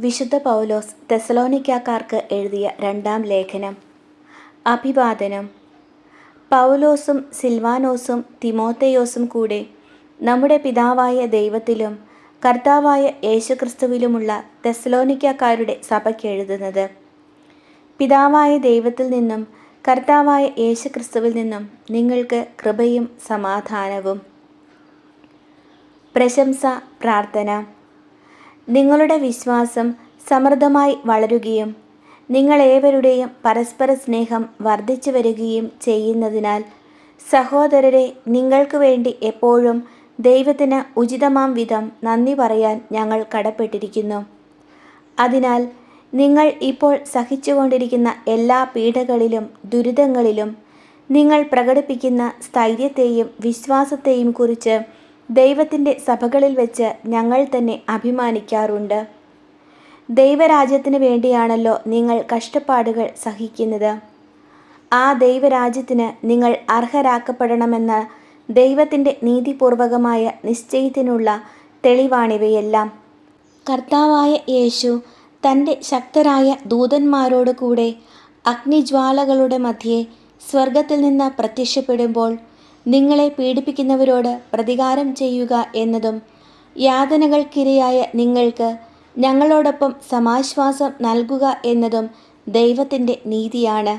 വിശുദ്ധ പൗലോസ് തെസലോനിക്കാക്കാർക്ക് എഴുതിയ രണ്ടാം ലേഖനം. അഭിവാദനം. പൗലോസും സിൽവാനോസും തിമോത്തയോസും കൂടെ നമ്മുടെ പിതാവായ ദൈവത്തിലും കർത്താവായ യേശുക്രിസ്തുവിലുമുള്ള തെസലോനിക്കാക്കാരുടെ സഭയ്ക്ക് എഴുതുന്നത്. പിതാവായ ദൈവത്തിൽ നിന്നും കർത്താവായ യേശുക്രിസ്തുവിൽ നിന്നും നിങ്ങൾക്ക് കൃപയും സമാധാനവും. പ്രശംസ പ്രാർത്ഥന. നിങ്ങളുടെ വിശ്വാസം സമൃദ്ധമായി വളരുകയും നിങ്ങളേവരുടെയും പരസ്പര സ്നേഹം വർദ്ധിച്ചു വരികയും ചെയ്യുന്നതിനാൽ സഹോദരരെ നിങ്ങൾക്ക് വേണ്ടി എപ്പോഴും ദൈവത്തിന് ഉചിതമാം വിധം നന്ദി പറയാൻ ഞങ്ങൾ കടപ്പെട്ടിരിക്കുന്നു. അതിനാൽ നിങ്ങൾ ഇപ്പോൾ സഹിച്ചുകൊണ്ടിരിക്കുന്ന എല്ലാ പീഡകളിലും ദുരിതങ്ങളിലും നിങ്ങൾ പ്രകടിപ്പിക്കുന്ന സ്ഥൈര്യത്തെയും വിശ്വാസത്തെയും കുറിച്ച് ദൈവത്തിന്റെ സഭകളിൽ വെച്ച് ഞങ്ങൾ തന്നെ അഭിമാനിക്കാറുണ്ട്. ദൈവരാജ്യത്തിന് വേണ്ടിയാണല്ലോ നിങ്ങൾ കഷ്ടപ്പാടുകൾ സഹിക്കുന്നത്. ആ ദൈവരാജ്യത്തിന് നിങ്ങൾ അർഹരാക്കപ്പെടണമെന്ന ദൈവത്തിന്റെ നീതിപൂർവകമായ നിശ്ചയത്തിനുള്ള തെളിവാണിവയെല്ലാം. കർത്താവായ യേശു തന്റെ ശക്തരായ ദൂതന്മാരോട് കൂടെ അഗ്നിജ്വാലകളുടെ മധ്യേ സ്വർഗത്തിൽ നിന്ന് പ്രത്യക്ഷപ്പെടുമ്പോൾ നിങ്ങളെ പീഡിപ്പിക്കുന്നവരോട് പ്രതികാരം ചെയ്യുക എന്നതും യാതനകൾക്കിരയായ നിങ്ങൾക്ക് ഞങ്ങളോടൊപ്പം സമാശ്വാസം നൽകുക എന്നതും ദൈവത്തിന്റെ നീതിയാണ്.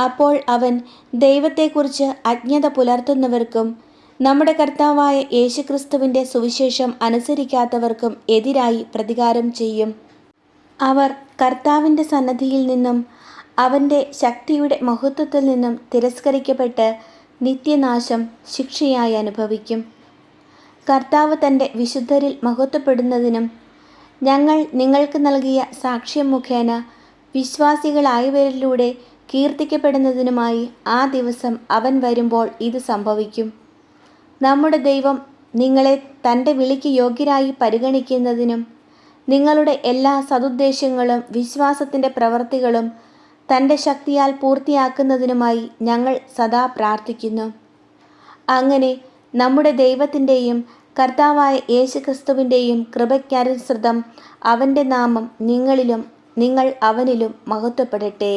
അപ്പോൾ അവൻ ദൈവത്തെക്കുറിച്ച് അജ്ഞത പുലർത്തുന്നവർക്കും നമ്മുടെ കർത്താവായ യേശുക്രിസ്തുവിന്റെ സുവിശേഷം അനുസരിക്കാത്തവർക്കും എതിരായി പ്രതികാരം ചെയ്യും. അവർ കർത്താവിന്റെ സന്നദ്ധിയിൽ നിന്നും അവന്റെ ശക്തിയുടെ മഹത്വത്തിൽ നിന്നും തിരസ്കരിക്കപ്പെട്ട് നിത്യനാശം ശിക്ഷയായി അനുഭവിക്കും. കർത്താവ് തന്റെ വിശുദ്ധരിൽ മഹത്വപ്പെടുന്നതിനും ഞങ്ങൾ നിങ്ങൾക്ക് നൽകിയ സാക്ഷ്യം മുഖേന വിശ്വാസികളായവരിലൂടെ കീർത്തിക്കപ്പെടുന്നതിനുമായി ആ ദിവസം അവൻ വരുമ്പോൾ ഇത് സംഭവിക്കും. നമ്മുടെ ദൈവം നിങ്ങളെ തന്റെ വിളിക്ക് യോഗ്യരായി പരിഗണിക്കുന്നതിനും നിങ്ങളുടെ എല്ലാ സതുദ്ദേശങ്ങളും വിശ്വാസത്തിന്റെ പ്രവൃത്തികളും തന്റെ ശക്തിയാൽ പൂർത്തിയാക്കുന്നതിനുമായി ഞങ്ങൾ സദാ പ്രാർത്ഥിക്കുന്നു. അങ്ങനെ നമ്മുടെ ദൈവത്തിന്റെയും കർത്താവായ യേശുക്രിസ്തുവിന്റെയും കൃപയ്ക്കനുസൃതം അവന്റെ നാമം നിങ്ങളിലും നിങ്ങൾ അവനിലും മഹത്വപ്പെടട്ടെ.